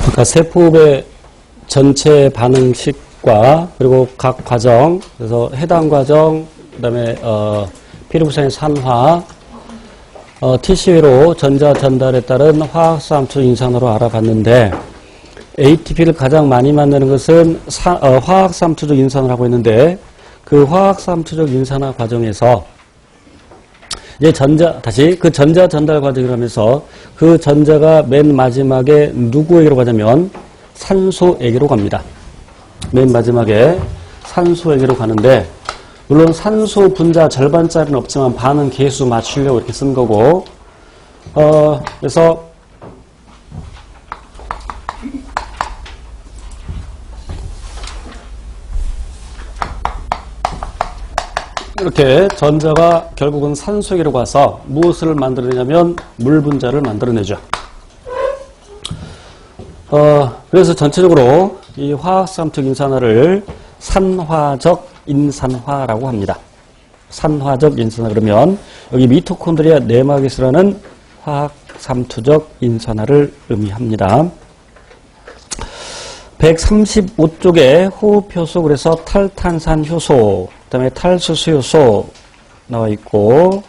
그러니까 세포의 전체 반응식과 그리고 각 과정 그래서 해당 과정 그다음에 어, 피르부산의 산화 어, TC회로 전자 전달에 따른 화학산투 인산으로 알아봤는데 ATP를 가장 많이 만드는 것은 사- 어, 화학삼투적 인산을 하고 있는데 그 화학삼투적 인산화 과정에서 이제 전자 다시 그 전자 전달 과정이라면서 그 전자가 맨 마지막에 누구에게로 가냐면 산소에게로 갑니다. 맨 마지막에 산소에게로 가는데 물론 산소 분자 절반짜리는 없지만 반응 계수 맞추려고 이렇게 쓴 거고 어 그래서 이렇게 전자가 결국은 산소에게로 가서 무엇을 만들어내냐면 물 분자를 만들어내죠. 어, 그래서 전체적으로 이 화학삼투 인산화를 산화적 인산화라고 합니다. 산화적 인산화 그러면 여기 미토콘드리아 네마기스라는 화학 삼투적 인산화를 의미합니다. 135쪽에 호흡 효소 그래서 탈탄산 효소, 그 다음에 탈수수 효소 나와 있고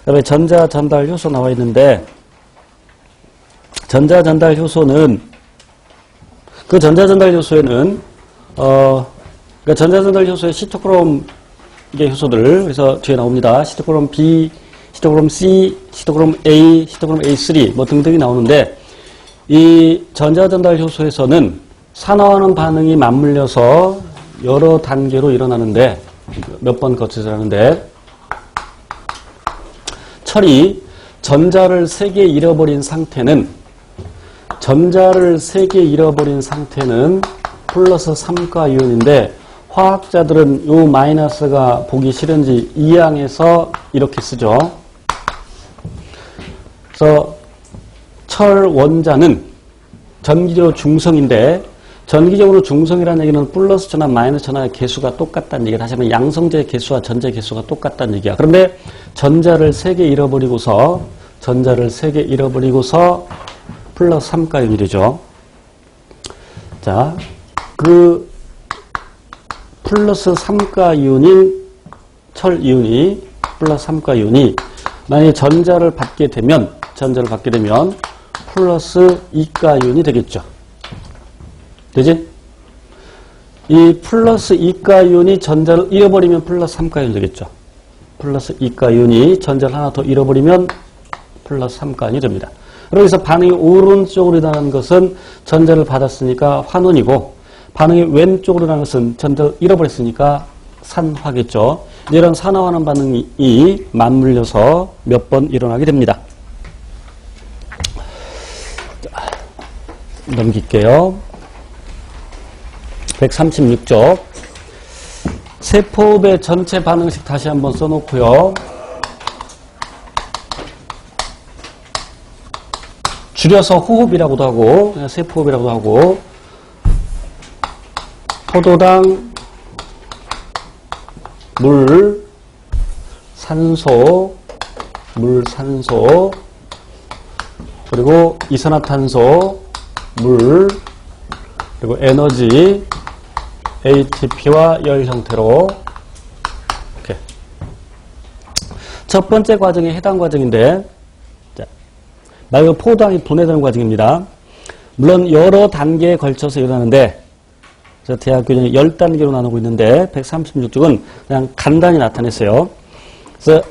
그다음에 전자 전달 효소 나와 있는데 전자 전달 효소는 그 전자 전달 효소에는 어 그러니까 전자 전달 효소의 시토크롬 의 효소들 그래서 뒤에 나옵니다. 시토크롬 B, 시토크롬 C, 시토크롬 A, 시토크롬 A3 뭐 등등이 나오는데 이 전자 전달 효소에서는 산화하는 반응이 맞물려서 여러 단계로 일어나는데 몇 번 거쳐서 하는데 철이 전자를 세 개 잃어버린 상태는 전자를 세 개 잃어버린 상태는 플러스 3가 이온인데 화학자들은 요 마이너스가 보기 싫은지 이항에서 이렇게 쓰죠. 그래서 철 원자는 전기적으로 중성인데 전기적으로 중성이라는 얘기는 플러스 전화 마이너스 전화의 개수가 똑같다는. 다시 한번 양성제 개수와 전자 개수가 똑같다는 얘기야. 그런데 전자를 세 개 잃어버리고서 전자를 세 개 잃어버리고서 플러스 3가연이 되죠. 자, 그 플러스 3가 이온인 철 이온이 플러스 3가 이온이 만약에 전자를 받게 되면 전자를 받게 되면 플러스 2가 이온이 되겠죠. 되지? 이 플러스 2가 이온이 전자를 잃어버리면 플러스 3가 이온이 되겠죠. 플러스 2가 이온이 전자를 하나 더 잃어버리면 플러스 3가 이온이 됩니다. 그래서 반응이 오른쪽으로 일어나는 것은 전자를 받았으니까 환원이고 반응이 왼쪽으로 일어나는 것은 전자를 잃어버렸으니까 산화겠죠. 이런 산화하는 반응이 맞물려서 몇 번 일어나게 됩니다. 자, 넘길게요. 136쪽. 세포의 전체 반응식 다시 한번 써놓고요. 줄여서 호흡이라고도 하고, 그냥 세포호흡이라고도 하고, 포도당, 물, 산소, 물, 산소, 그리고 이산화탄소, 물, 그리고 에너지, ATP와 열 형태로, 이렇게. 첫 번째 과정이 해당 과정인데, 자, 말 그대로 포도당이 분해되는 과정입니다. 물론 여러 단계에 걸쳐서 일어나는데, 대학 교정이 10단계로 나누고 있는데 136쪽은 그냥 간단히 나타냈어요. 그래서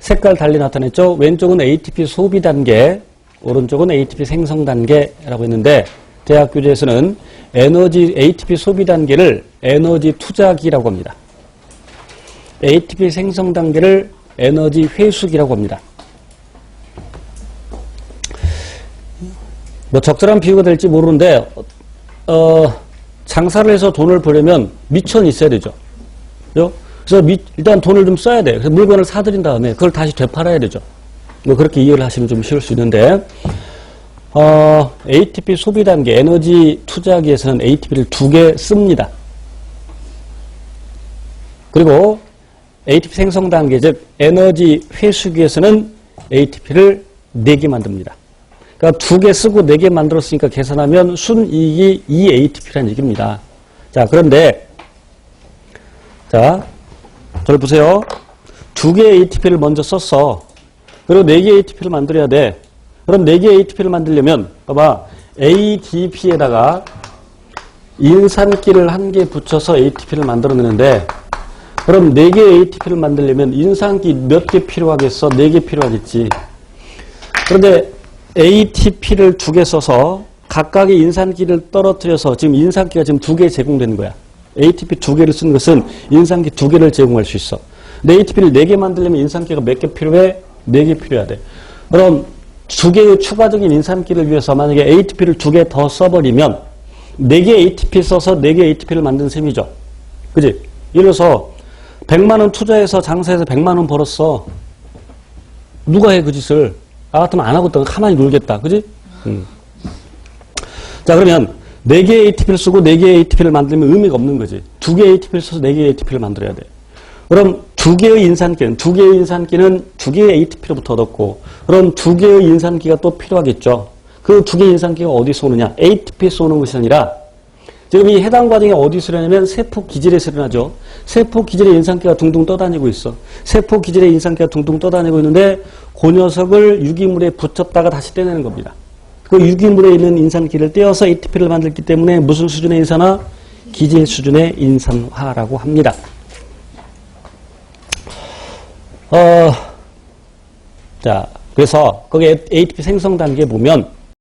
색깔 달리 나타냈죠. 왼쪽은 ATP 소비 단계, 오른쪽은 ATP 생성 단계라고 했는데 대학 교재에서는 에너지 ATP 소비 단계를 에너지 투자기라고 합니다. ATP 생성 단계를 에너지 회수기라고 합니다. 뭐 적절한 비유가 될지 모르는데 어, 장사를 해서 돈을 벌려면 미천이 있어야 되죠. 그래서 미- 일단 돈을 좀 써야 돼. 그래서 물건을 사들인 다음에 그걸 다시 되팔아야 되죠. 뭐 그렇게 이해를 하시면 좀 쉬울 수 있는데, 어, ATP 소비 단계, 에너지 투자기에서는 ATP를 두 개 씁니다. 그리고 ATP 생성 단계, 즉 에너지 회수기에서는 ATP를 네 개 만듭니다. 그러니까 두 개 쓰고 네 개 만들었으니까 계산하면 순이익이 2ATP라는 얘기입니다. 자, 그런데, 자, 저를 보세요. 두 개의 ATP를 먼저 썼어. 그리고 네 개의 ATP를 만들어야 돼. 그럼 네 개의 ATP를 만들려면, 봐봐. ADP에다가 인산기를 한 개 붙여서 ATP를 만들어내는데, 그럼 네 개의 ATP를 만들려면 인산기 몇 개 필요하겠어? 네개 필요하겠지. 그런데 ATP를 두 개 써서 각각의 인산기를 떨어뜨려서 지금 인산기가 지금 두 개 제공되는 거야. ATP 두 개를 쓰는 것은 인산기 두 개를 제공할 수 있어. ATP를 네 개 만들려면 인산기가 몇 개 필요해? 네 개 필요해야 돼. 그럼 두 개의 추가적인 인산기를 위해서 만약에 ATP를 두 개 더 써버리면 네개 ATP 써서 네개 ATP를 만든 셈이죠. 그지? 예를 들어서 100만 원 투자해서 장사해서 100만 원 벌었어. 누가 해 그 짓을? 나 같으면 안 하고 있다가 가만히 놀겠다. 그지? 음. 자, 그러면 4개의 ATP를 쓰고 4개의 ATP를 만들면 의미가 없는 거지. 2개의 ATP를 써서 4개의 ATP를 만들어야 돼. 그럼 2개의 인산기는, 2개의 인산기는 2개의 ATP로부터 얻었고, 그럼 2개의 인산기가 또 필요하겠죠. 그 2개의 인산기가 어디서 오느냐? ATP에서 오는 것이 아니라, 지금 이 해당 과정이 어디서 일어나냐면 세포 기질에서 일어나죠. 세포 기질의 인산기가 둥둥 떠다니고 있어. 세포 기질의 인산기가 둥둥 떠다니고 있는데 그 녀석을 유기물에 붙였다가 다시 떼내는 겁니다. 그 유기물에 있는 인산기를 떼어서 ATP를 만들기 때문에 무슨 수준의 인산화? 기질 수준의 인산화라고 합니다. 어, 자, 그래서 거기 ATP 생성 단계 보면